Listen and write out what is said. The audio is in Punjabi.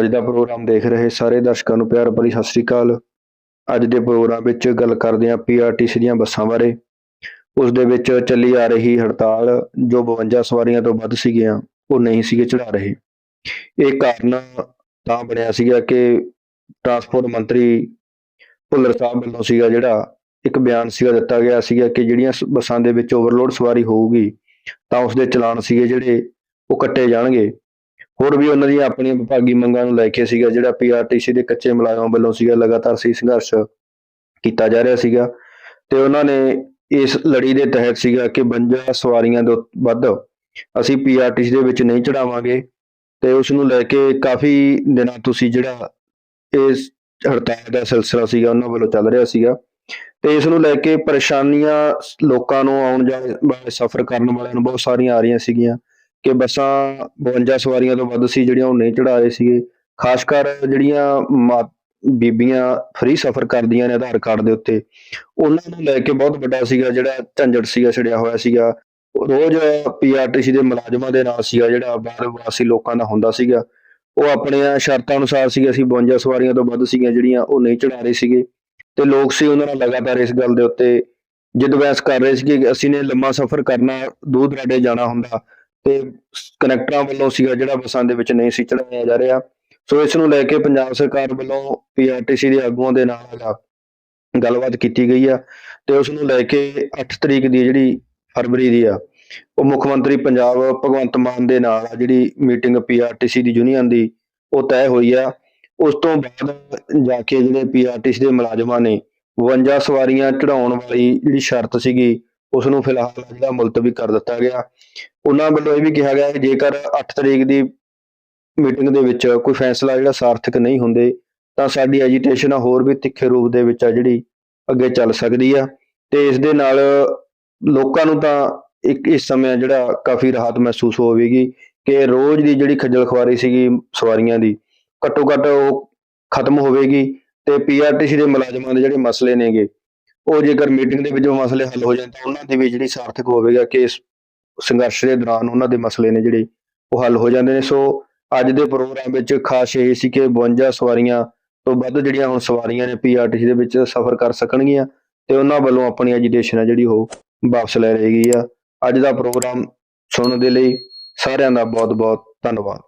ਅੱਜ ਦਾ ਪ੍ਰੋਗਰਾਮ ਦੇਖ ਰਹੇ ਸਾਰੇ ਦਰਸ਼ਕਾਂ ਨੂੰ ਪਿਆਰ ਭਰੀ ਸਤਿ ਸ੍ਰੀ ਅਕਾਲ। ਅੱਜ ਦੇ ਪ੍ਰੋਗਰਾਮ ਵਿੱਚ ਗੱਲ ਕਰਦੇ ਹਾਂ ਪੀਆਰਟੀਸੀ ਦੀਆਂ ਬੱਸਾਂ ਬਾਰੇ। ਉਸ ਦੇ ਵਿੱਚ ਚੱਲੀ ਆ ਰਹੀ ਹੜਤਾਲ ਜੋ 52 ਸਵਾਰੀਆਂ ਤੋਂ ਵੱਧ ਸੀਗੀਆਂ, ਉਹ ਨਹੀਂ ਸੀਗੇ ਚੜਾ ਰਹੇ। ਇਹ ਕਾਰਨ ਤਾਂ ਬਣਿਆ ਸੀਗਾ ਕਿ ਟਰਾਂਸਪੋਰਟ ਮੰਤਰੀ ਭੁੱਲਰ ਸਾਹਿਬ ਵੱਲੋਂ ਸੀਗਾ ਜਿਹੜਾ ਇੱਕ ਬਿਆਨ ਸੀਗਾ ਦਿੱਤਾ ਗਿਆ ਸੀਗਾ ਕਿ ਜਿਹੜੀਆਂ ਸ- ਬੱਸਾਂ ਦੇ ਵਿੱਚ ਓਵਰਲੋਡ ਸਵਾਰੀ ਹੋਊਗੀ, ਤਾਂ ਉਸ ਦੇ ਚਲਾਨ ਸੀਗੇ ਜਿਹੜੇ ਉਹ ਕੱਟੇ ਜਾਣਗੇ। ਹੋਰ ਵੀ ਉਹਨਾਂ ਦੀਆਂ ਆਪਣੀਆਂ ਵਿਭਾਗੀ ਮੰਗਾਂ ਨੂੰ ਲੈ ਕੇ ਸੀਗਾ, ਜਿਹੜਾ ਪੀਆਰਟੀਸੀ ਦੇ ਕੱਚੇ ਮੁਲਾਜ਼ਮਾਂ ਵੱਲੋਂ ਸੀਗਾ, ਲਗਾਤਾਰ ਸੀ ਸੰਘਰਸ਼ ਕੀਤਾ ਜਾ ਰਿਹਾ ਸੀਗਾ। ਤੇ ਉਹਨਾਂ ਨੇ ਇਸ ਲੜੀ ਦੇ ਤਹਿਤ ਸੀਗਾ ਕਿ 52 ਸਵਾਰੀਆਂ ਤੋਂ ਵੱਧ ਅਸੀਂ ਪੀਆਰਟੀਸੀ ਦੇ ਵਿੱਚ ਨਹੀਂ ਚੜਾਵਾਂਗੇ ਤੇ ਉਸ ਨੂੰ ਲੈ ਕੇ ਕਾਫੀ ਦਿਨਾਂ ਤੁਸੀਂ ਜਿਹੜਾ ਇਸ ਹੜਤਾਲ ਦਾ ਸਿਲਸਿਲਾ ਸੀਗਾ, ਉਹਨਾਂ ਵੱਲੋਂ ਚੱਲ ਰਿਹਾ ਸੀਗਾ। ਤੇ ਇਸ ਨੂੰ ਲੈ ਕੇ ਪਰੇਸ਼ਾਨੀਆਂ ਲੋਕਾਂ ਨੂੰ ਆਉਣ ਜਾਣ ਵਾਲੇ ਸਫ਼ਰ ਕਰਨ ਵਾਲਿਆਂ ਨੂੰ ਬਹੁਤ ਸਾਰੀਆਂ ਆ ਰਹੀਆਂ ਸੀਗੀਆਂ। ਕਿ ਬੱਸਾਂ 52 ਸਵਾਰੀਆਂ ਤੋਂ ਵੱਧ ਸੀ, ਜਿਹੜੀਆਂ ਉਹ ਨਹੀਂ ਚੜਾ ਰਹੇ ਸੀਗੇ। ਖਾਸ ਕਰ ਜਿਹੜੀਆਂ ਮਾ- ਬੀਬੀਆਂ ਫ੍ਰੀ ਸਫ਼ਰ ਕਰਦੀਆਂ ਨੇ ਆਧਾਰ ਕਾਰਡ ਦੇ ਉੱਤੇ, ਉਹਨਾਂ ਨੂੰ ਲੈ ਕੇ ਬਹੁਤ ਵੱਡਾ ਸੀਗਾ ਜਿਹੜਾ ਝੰਜਟ ਸੀਗਾ, ਛਿੜਿਆ ਹੋਇਆ ਸੀਗਾ। ਉਹ ਰੋਜ਼ ਪੀਆਰਟੀਸੀ ਦੇ ਮੁਲਾਜ਼ਮਾਂ ਦੇ ਨਾਲ ਸੀਗਾ, ਜਿਹੜਾ ਬਾਹਰ ਵਾਸੀ ਲੋਕਾਂ ਦਾ ਹੁੰਦਾ ਸੀਗਾ। ਉਹ ਆਪਣੀਆਂ ਸ਼ਰਤਾਂ ਅਨੁਸਾਰ ਸੀ ਅਸੀਂ 52 ਸਵਾਰੀਆਂ ਤੋਂ ਵੱਧ ਸੀਗੀਆਂ, ਜਿਹੜੀਆਂ ਉਹ ਨਹੀਂ ਚੜਾ ਰਹੇ ਸੀਗੇ। ਤੇ ਲੋਕ ਸੀ ਉਹਨਾਂ ਨਾਲ ਲਗਾਤਾਰ ਇਸ ਗੱਲ ਦੇ ਉੱਤੇ ਜਿੱਦ ਬਹਿਸ ਕਰ ਰਹੇ ਸੀ ਕਿ ਅਸੀਂ ਨੇ ਲੰਮਾ ਸਫ਼ਰ ਕਰਨਾ ਦੂਰ ਦਰਾਡੇ ਜਾਣਾ ਹੁੰਦਾ। ਤੇ ਕਨੈਕਟਰਾਂ ਵੱਲੋਂ ਸੀਗਾ ਜਿਹੜਾ ਬੱਸਾਂ ਦੇ ਵਿੱਚ ਨਹੀਂ ਸੀ ਚੜਾਇਆ ਜਾ ਰਿਹਾ। ਸੋ ਇਸ ਨੂੰ ਲੈ ਕੇ ਪੰਜਾਬ ਸਰਕਾਰ ਵੱਲੋਂ ਪੀਆਰਟੀਸੀ ਦੇ ਆਗੂਆਂ ਦੇ ਨਾਲ ਗੱਲਬਾਤ ਕੀਤੀ ਗਈ ਆ ਤੇ ਉਸ ਨੂੰ ਲੈ ਕੇ 8 ਤਰੀਕ ਦੀ ਜਿਹੜੀ ਫਰਵਰੀ ਦੀ ਆ, ਉਹ ਮੁੱਖ ਮੰਤਰੀ ਪੰਜਾਬ ਭਗਵੰਤ ਮਾਨ ਦੇ ਨਾਲ ਜਿਹੜੀ ਮੀਟਿੰਗ ਪੀਆਰਟੀਸੀ ਦੀ ਯੂਨੀਅਨ ਦੀ, ਉਹ ਤੈਅ ਹੋਈ ਆ। ਉਸ ਤੋਂ ਬਾਅਦ ਜਾ ਕੇ ਜਿਹੜੇ ਪੀਆਰਟੀਸੀ ਦੇ ਮੁਲਾਜ਼ਮਾਂ ਨੇ 52 ਸਵਾਰੀਆਂ ਚੜਾਉਣ ਵਾਲੀ ਜਿਹੜੀ ਸ਼ਰਤ ਸੀਗੀ ਉਸ ਨੂੰ ਫਿਲਹਾਲ ਜਿਹੜਾ ਮੁਲਤਵੀ ਕਰ ਦਿੱਤਾ ਗਿਆ। ਉਹਨਾਂ ਵੱਲੋਂ ਇਹ ਵੀ ਕਿਹਾ ਗਿਆ ਕਿ ਜੇਕਰ 8 ਤਰੀਕ ਦੀ ਮੀਟਿੰਗ ਦੇ ਵਿੱਚ ਕੋਈ ਫੈਸਲਾ ਜਿਹੜਾ ਸਾਰਥਕ ਨਹੀਂ ਹੁੰਦੇ, ਤਾਂ ਸਾਡੀ ਐਜੀਟੇਸ਼ਨ ਹੋਰ ਵੀ ਤਿੱਖੇ ਰੂਪ ਦੇ ਵਿੱਚ ਆ ਜਿਹੜੀ ਅੱਗੇ ਚੱਲ ਸਕਦੀ ਆ। ਤੇ ਇਸ ਦੇ ਨਾਲ ਲੋਕਾਂ ਨੂੰ ਤਾਂ ਇੱਕ ਇਸ ਸਮੇਂ ਜਿਹੜਾ ਕਾਫੀ ਰਾਹਤ ਮਹਿਸੂਸ ਹੋਵੇਗੀ ਕਿ ਰੋਜ਼ ਦੀ ਜਿਹੜੀ ਖੱਜਲ ਖੁਆਰੀ ਸੀਗੀ ਸਵਾਰੀਆਂ ਦੀ, ਘੱਟੋ ਘੱਟ ਉਹ ਖਤਮ ਹੋਵੇਗੀ ਤੇ ਪੀਆਰਟੀਸੀ ਦੇ ਮੁਲਾਜ਼ਮਾਂ ਦੇ ਜਿਹੜੇ ਮਸਲੇ ਨੇਗੇ ਉਹ ਜੇਕਰ ਮੀਟਿੰਗ ਦੇ ਵਿੱਚ ਉਹ ਮਸਲੇ ਹੱਲ ਹੋ ਜਾਂਦੇ ਤਾਂ ਉਹਨਾਂ ਦੀ ਵੀ ਜਿਹੜੀ ਸਾਰਥਕ ਹੋਵੇਗਾ ਕਿ ਇਸ ਸੰਘਰਸ਼ ਦੇ ਦੌਰਾਨ ਉਹਨਾਂ ਦੇ ਮਸਲੇ ਨੇ ਜਿਹੜੇ ਉਹ ਹੱਲ ਹੋ ਜਾਂਦੇ ਨੇ। ਸੋ ਅੱਜ ਦੇ ਪ੍ਰੋਗਰਾਮ ਵਿੱਚ ਖਾਸ ਇਹ ਸੀ ਕਿ 52 ਸਵਾਰੀਆਂ ਤੋਂ ਵੱਧ ਜਿਹੜੀਆਂ ਹੁਣ ਸਵਾਰੀਆਂ ਨੇ ਪੀਆਰਟੀਸੀ ਦੇ ਵਿੱਚ ਸਫ਼ਰ ਕਰ ਸਕਣਗੀਆਂ ਤੇ ਉਹਨਾਂ ਵੱਲੋਂ ਆਪਣੀ ਐਜੀਟੇਸ਼ਨ ਹੈ ਜਿਹੜੀ ਉਹ ਵਾਪਸ ਲੈ ਰਹੀ ਗਈ ਆ। ਅੱਜ ਦਾ ਪ੍ਰੋਗਰਾਮ ਸੁਣਨ ਦੇ ਲਈ ਸਾਰਿਆਂ ਦਾ ਬਹੁਤ ਬਹੁਤ ਧੰਨਵਾਦ।